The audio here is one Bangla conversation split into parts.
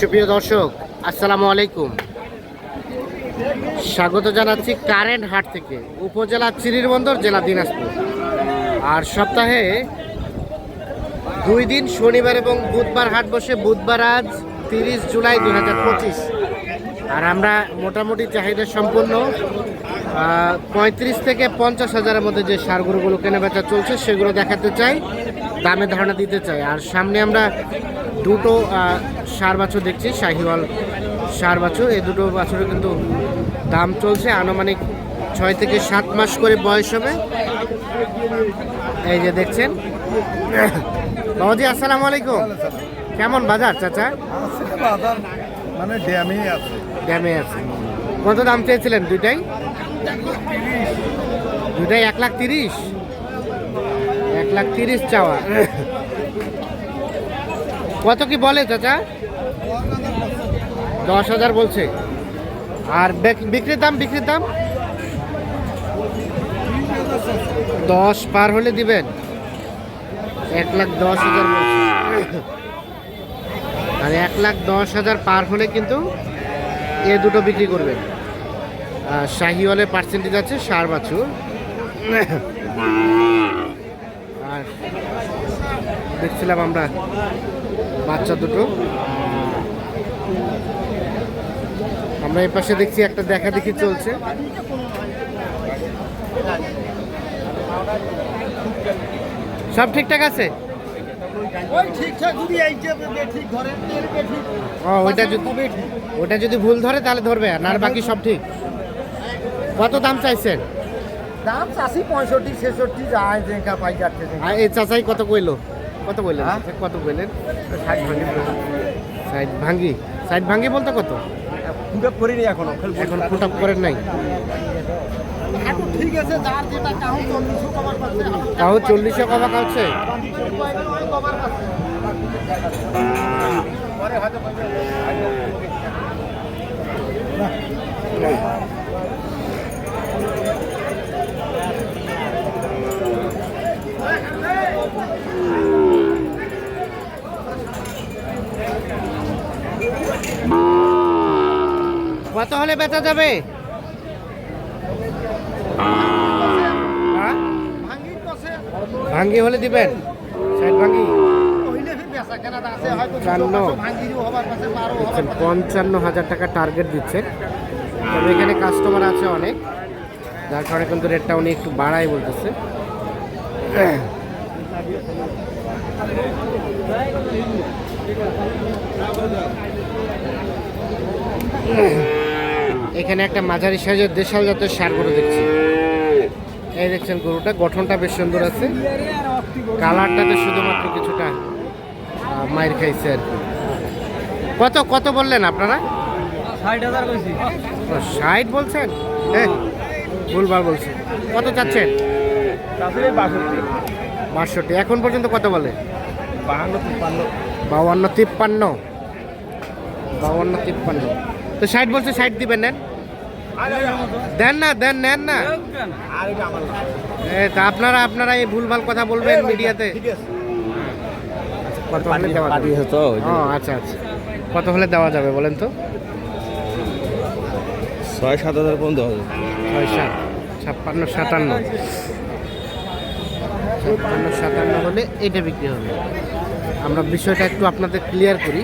সুপ্রিয় দর্শক, আসসালামু আলাইকুম। স্বাগত জানাচ্ছি কারেন্ট হাট থেকে, উপজেলা চিরিরবন্দর জেলা দিনাজপুর। আর সপ্তাহে দুই দিন, শনিবার এবং বুধবার হাট বসে, বুধবার আজ তিরিশ জুলাই দু হাজার পঁচিশ। আর আমরা মোটামুটি চাহিদা সম্পন্ন পঁয়ত্রিশ থেকে পঞ্চাশ হাজারের মধ্যে যে সারগুলোগুলো কেনাবেচা চলছে, সেগুলো দেখাতে চাই, দামে ধারণা দিতে চাই। আর সামনে আমরা দুটো সার বাছুর দেখছি শাহিওয়াল সার বাছুর। এই দুটো বাছুরের কিন্তু দাম চলছে আনুমানিক ছয় থেকে সাত মাস করে বয়স হবে। এই যে দেখছেন। বাবাজি আসসালামু আলাইকুম। কেমন বাজার চাচা? বাজার মানে ড্যামে আছে। ড্যামে আছে। কত দাম চেয়েছিলেন দুইটাই? দুইটাই এক লাখ তিরিশ। এক লাখ তিরিশ চাওয়া। কত কি বলে চাচা? দশ হাজার বলছে। আর বিক- বিক্রির দাম বিক্রির দাম? দশ পার হলে দিবেন। এক লাখ দশ হাজার আর এক লাখ দশ হাজার পার হলে কিন্তু এ দুটো বিক্রি করবেন। আর শাহিওয়ালের পার্সেন্টেজ আছে সার বাছুর। আর দেখছিলাম আমরা বাচ্চা দুটো। আমরা এই পাশে দেখছি একটা দেখা দেখি চলছে। সব ঠিকঠাক আছে? যদি ওইটা ওটা যদি ভুল ধরে তাহলে ধরবে আর আর বাকি সব ঠিক। কত দাম চাইছেন? দাম চাষি পঁয়ষট্টি ছেষট্টি যায় পাই যাচ্ছে এই চাচাই কত কইলো? কত কইলেন হ্যাঁ? কত ষাট ভাঙি সাইড ভাঙ্গি সাইড ভাঙ্গি বলতে কত? পুরো করিনি এখনও এখন ফুট আপ করেন নাই। ঠিক আছে যার যেটা কাহু চল্লিশশো কমা কাছে হয়তো কত হলে বেচা যাবে? হ্যাঁ? ভাঙ্গি হলে দিবেন। পঞ্চান্ন। পঞ্চান্ন হাজার টাকা টার্গেট দিচ্ছেন তবে এখানে কাস্টমার আছে অনেক। যার কারণে কিন্তু রেটটা উনি একটু বাড়াই বলতেছে। এখানে একটা মাঝারি সাইজের দেশাল জাতের সার গরু দেখছি। এই দেখছেন গরুটা গঠনটা বেশ সুন্দর আছে। কালারটাতে শুধুমাত্র কিছুটা মায়ের খাইছে আর কি। কত কত বললেন আপনারা? ষাট বলছেন? হ্যাঁ ভুলবার বলছেন কত চাচ্ছেন? বাষট্টি। এখন পর্যন্ত কত বলে? বাহান্ন তিপ্পান্ন। বাউান্ন তিপ্পান্ন। বাউান্ন তিপ্পান্ন। তো ষাট বলছে ষাট দিবেন নেন। দেন না দেন নেন না। তা আপনারা আপনারা এই ভুলভাল কথা বলবেন মিডিয়াতে। কত হলে দেওয়া যাবে? আচ্ছা আচ্ছা। কত হলে দেওয়া যাবে বলেন তো? ছয় সাত হাজার পর্যন্ত হবে ছয় সাত ছাপ্পান্ন সাতান্ন। ছাপ্পান্ন সাতান্ন হলে এটা বিক্রি হবে। আমরা বিষয়টা একটু আপনাদের ক্লিয়ার করি।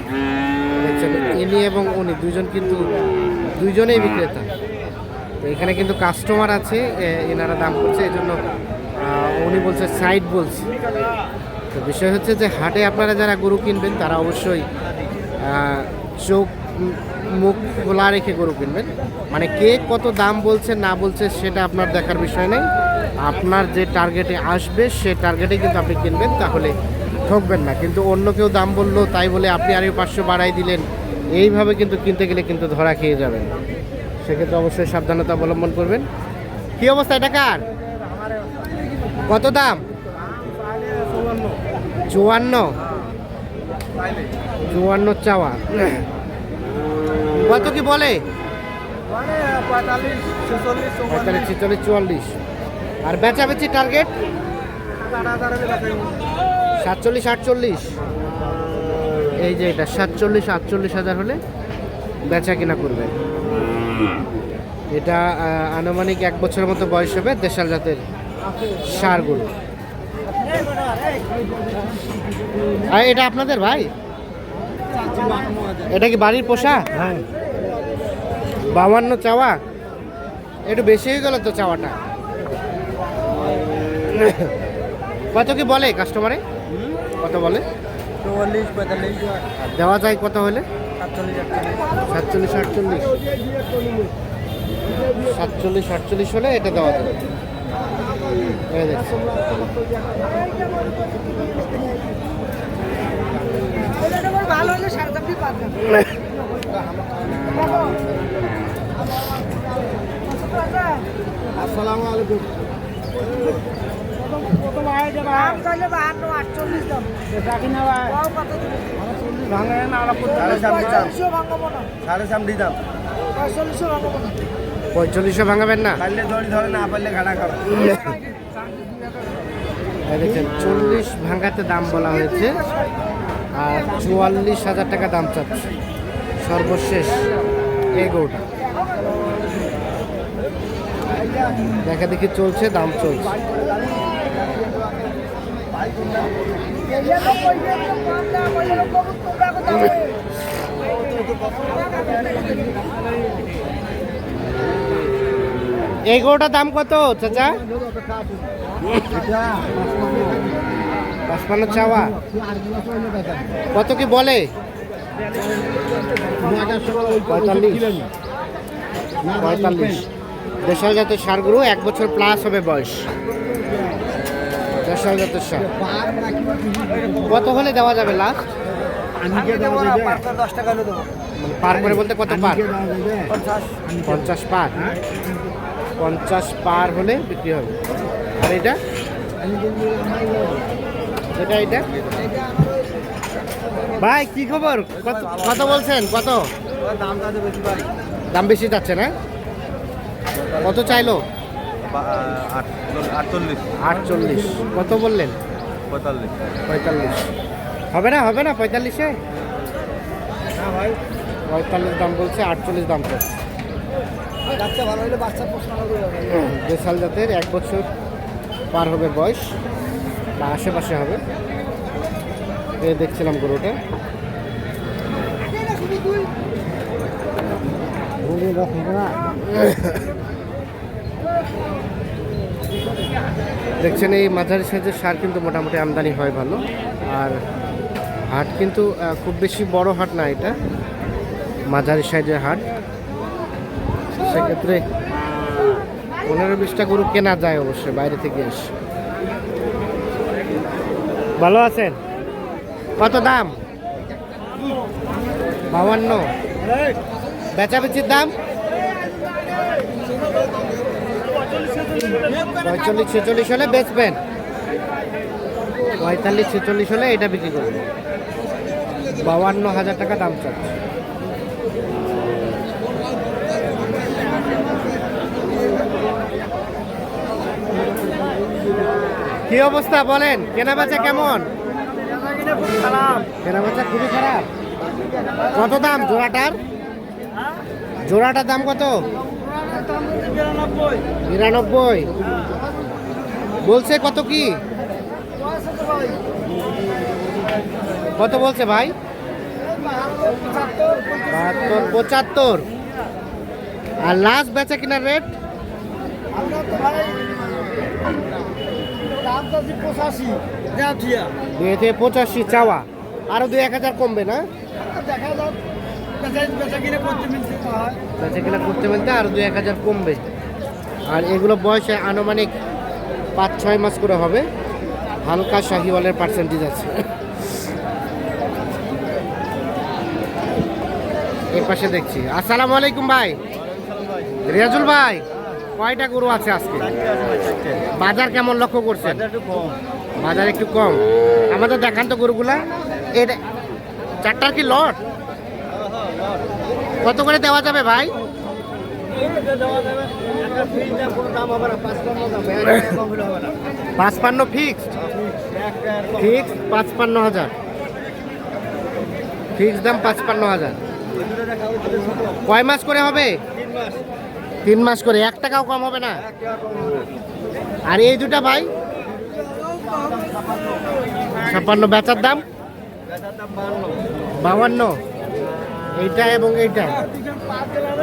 ইনি এবং উনি, দুজন কিন্তু দুইজনেই বিক্রেতা। তো এখানে কিন্তু কাস্টমার আছে এনারা দাম করছে এই জন্য উনি বলছে সাইড বলছে তো বিষয় হচ্ছে যে হাটে আপনারা যারা গরু কিনবেন, তারা অবশ্যই চোখ, মুখ খোলা রেখে গরু কিনবেন। মানে কে কত দাম বলছে, না বলছে, সেটা আপনার দেখার বিষয় নেই। আপনার যে টার্গেটে আসবে, সে টার্গেটে কিন্তু আপনি কিনবেন, তাহলে ঠকবেন না। কিন্তু অন্য কেউ দাম বলল, তাই বলে আপনি আরও পাঁচশো বাড়াই দিলেন এইভাবে কিন্তু কিনতে গেলে কিন্তু ধরা খেয়ে যাবেন। সেক্ষেত্রে অবশ্যই সাবধানতা অবলম্বন করবেন। কি অবস্থা, এটা কার? কত দাম? চুয়ান্ন। চুয়ান্ন চাওয়া। কত কি বলে? ছেচল্লিশ, চুয়াল্লিশ। আর বেচাবেচি টার্গেট সাতচল্লিশ, আটচল্লিশ। এই যে এটা সাতচল্লিশ আটচল্লিশ হাজার হলে বেচা কিনা করবে। এটা আনুমানিক এক বছরের মতো বয়স হবে দেশাল জাতের সার গরু আর এটা আপনাদের ভাই? এটা কি বাড়ির পোষা? হ্যাঁ। বাউান্ন চাওয়া? একটু বেশি হয়ে গেল তো চাওয়াটা। কত কি বলে কাস্টমারে কত বলে? চুয়াল্লিশ পঁয়তাল্লিশ। দেওয়া যায় কত হলে? সাতচল্লিশ আটচল্লিশ। সাতচল্লিশ আটচল্লিশ। সাতচল্লিশ আটচল্লিশ হলে এটা দেওয়া যাবে। ভালো হলে পাবেন আসসালামু আলাইকুম। দাম চাইলে বাহান্ন আটচল্লিশ দাম। কত পঁয়তাল্লিশশো সাড়ে সামটি দাম। পঁয়তাল্লিশশো ভাঙবো না। পঁয়তাল্লিশশো ভাঙাবেন না? পারলে দড়ি ধরে না পারলে ঘাটা খাবে চল্লিশ ভাঙাতে দাম বলা হয়েছে আর চুয়াল্লিশ হাজার টাকা দাম চাচ্ছে। সর্বশেষ এই গৌটা দেখা দেখি চলছে দাম চলছে। এই গৌটার দাম কত, চাচা? পাঁচপান্ন চাওয়া। কত কি বলে? পঁয়তাল্লিশ। পঁয়তাল্লিশ। দেশাল জাতের সারগুলো এক বছর প্লাস হবে বয়স। দেশাল জাতের সার কত হলে দেওয়া যাবে লাস্ট দশ মানে পার করে বলতে কত পার? পঞ্চাশ। পার। পঞ্চাশ পার হলে বিক্রি হবে। আর এটা? এটা এটা? ভাই কি খবর? কত কত বলছেন? কত? দাম বেশি যাচ্ছে না? কত চাইলো? আটচল্লিশ। আটচল্লিশ। কত বললেন? পঁয়তাল্লিশ। পঁয়তাল্লিশ। হবে না হবে না পঁয়তাল্লিশে? হ্যাঁ ভাই পঁয়তাল্লিশ দাম বলছে আটচল্লিশ দাম তো বাচ্চা ভালো হলে বাচ্চা প্রশ্ন দেশাল জাতের এক বছর পার হবে বয়স বা আশেপাশে হবে। এ দেখছিলাম গরুটা। দেখছেন, এই মাঝারি সাইজের সার কিন্তু মোটামুটি আমদানি হয় ভালো। আর হাট কিন্তু খুব বেশি বড় হাট না এটা, মাঝারি সাইজের হাট। সেক্ষেত্রে পনেরো বিশটা গরু কেনা যায় অবশ্যই বাইরে থেকে এসে। ভালো আছেন? কত দাম? বাউান্ন। বেচাবেচির দাম? পঁয়তাল্লিশ ছেচল্লিশ হলে বেচবেন। পঁয়তাল্লিশ ছেচল্লিশ হলে এটা বিক্রি করবেন। বাউান্ন হাজার টাকা দাম চাচ্ছে। কি অবস্থা বলেন? কেনা বেচা কেমন? কেনা বেচা খুবই খারাপ। কত দাম জোড়াটার? জোড়াটার দাম কত? নিরানব্বই। বলছে কত কি? কত বলছে ভাই? বাহাত্তর, পঁচাত্তর। আর লাস্ট বেচা কিনার রেট পঁচাশি চাওয়া। আরও দু এক হাজার কমবে না? দেখা যাক বেচা- কিনে করতে মিলতে আরও দুই এক হাজার কমবে। আর এগুলো বয়সে আনুমানিক পাঁচ ছয় মাস করে হবে। হালকা শাহিওয়ালের পার্সেন্টেজ আছে। এই পাশে দেখছি। আসসালামু আলাইকুম ভাই। রিয়াজুল ভাই কয়টা গরু আছে আজকে? বাজার কেমন লক্ষ্য করছেন? বাজার একটু কম। আমাদের দেখান তো গরুগুলা। এটা চারটার কি লট? কত করে দেওয়া যাবে ভাই? পাঁচপান্ন ফিক্সড ফিক্স পাঁচপান্ন হাজার। ফিক্স দাম পাঁচপান্ন হাজার। কয় মাস করে হবে? তিন মাস করে। এক টাকাও কম হবে না? আর এই দুটা ভাই? ছাপ্পান্ন। বেচার দাম? বাউান্ন। এইটা এবং এইটা।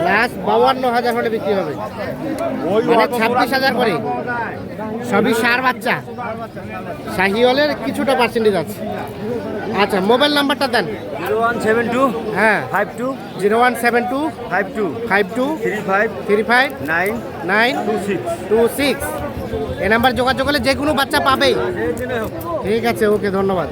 লাস্ট বাউান্ন হাজার হলে বিক্রি হবে। মানে ছাব্বিশ হাজার করে। সবই সার বাচ্চা। শাহিওয়ালের কিছুটা পার্সেন্টেজ আছে। আচ্ছা মোবাইল নাম্বারটা দেন। জিরো ওয়ান সেভেন টু হ্যাঁ। Five two zero one seven two five two five two three five three five nine nine two six two six. এ নাম্বার যোগাযোগ করলে যে কোনো বাচ্চা পাবেই। ঠিক আছে ওকে ধন্যবাদ।